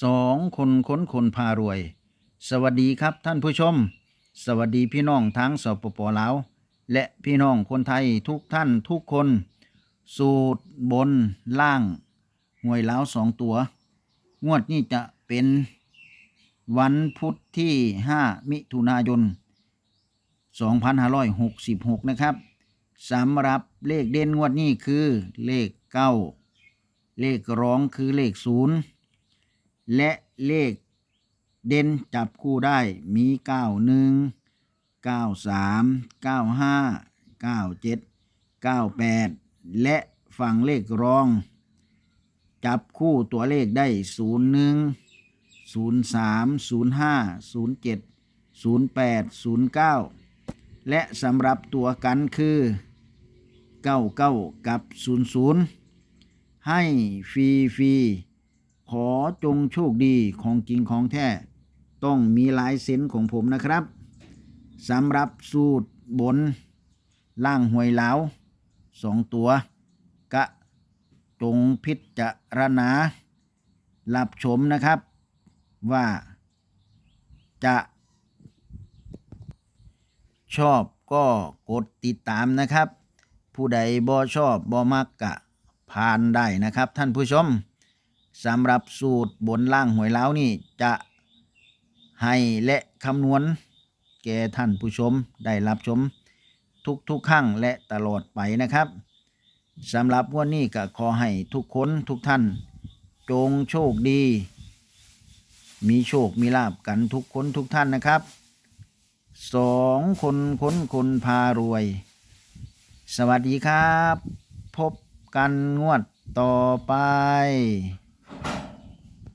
สองคนค้นคนพารวย สวัสดีครับท่านผู้ชม สวัสดีพี่น้องทั้งสปปลาวและพี่น้องคนไทยทุกท่านทุกคน สูตรบนล่างหวยลาวสองตัว งวดนี้จะเป็นวันพุธที่ 5 มิถุนายน 2566 นะครับสำหรับเลขเด่นงวดนี้คือเลข 9 เลขร้องคือเลข 0 และเลขเด่นจับคู่ได้มี 91 93 95 97 98 และฝั่งเลขรอง จับคู่ตัวเลขได้ 01 03 05 07 08 09 และสำหรับตัวกันคือ 99 กับ 00 ให้ฟรีฟรี ขอจงโชคดีของจริงของแท้ ต้องมีลายเซ็นของผมนะครับสำหรับสูตรบน ล่างหวยเหลาสองตัว กะจงพิจารณารับชมนะครับ ว่าจะชอบก็กดติดตามนะครับ ผู้ใดบ่ชอบบ่มักกะผ่านได้นะครับท่านผู้ชม สำหรับสูตรบนล่างหวยเล้านี่จะให้และคำนวณ แก่ท่านผู้ชมได้รับชมทุกๆครั้งและตลอดไปนะครับสำหรับวันนี้ก็ขอให้ทุกคนทุกท่าน จงโชคดี มีโชคมีลาบกันทุกคนทุกท่านนะครับสองคนค้นคนพารวย สวัสดีครับ พบกันงวดต่อไป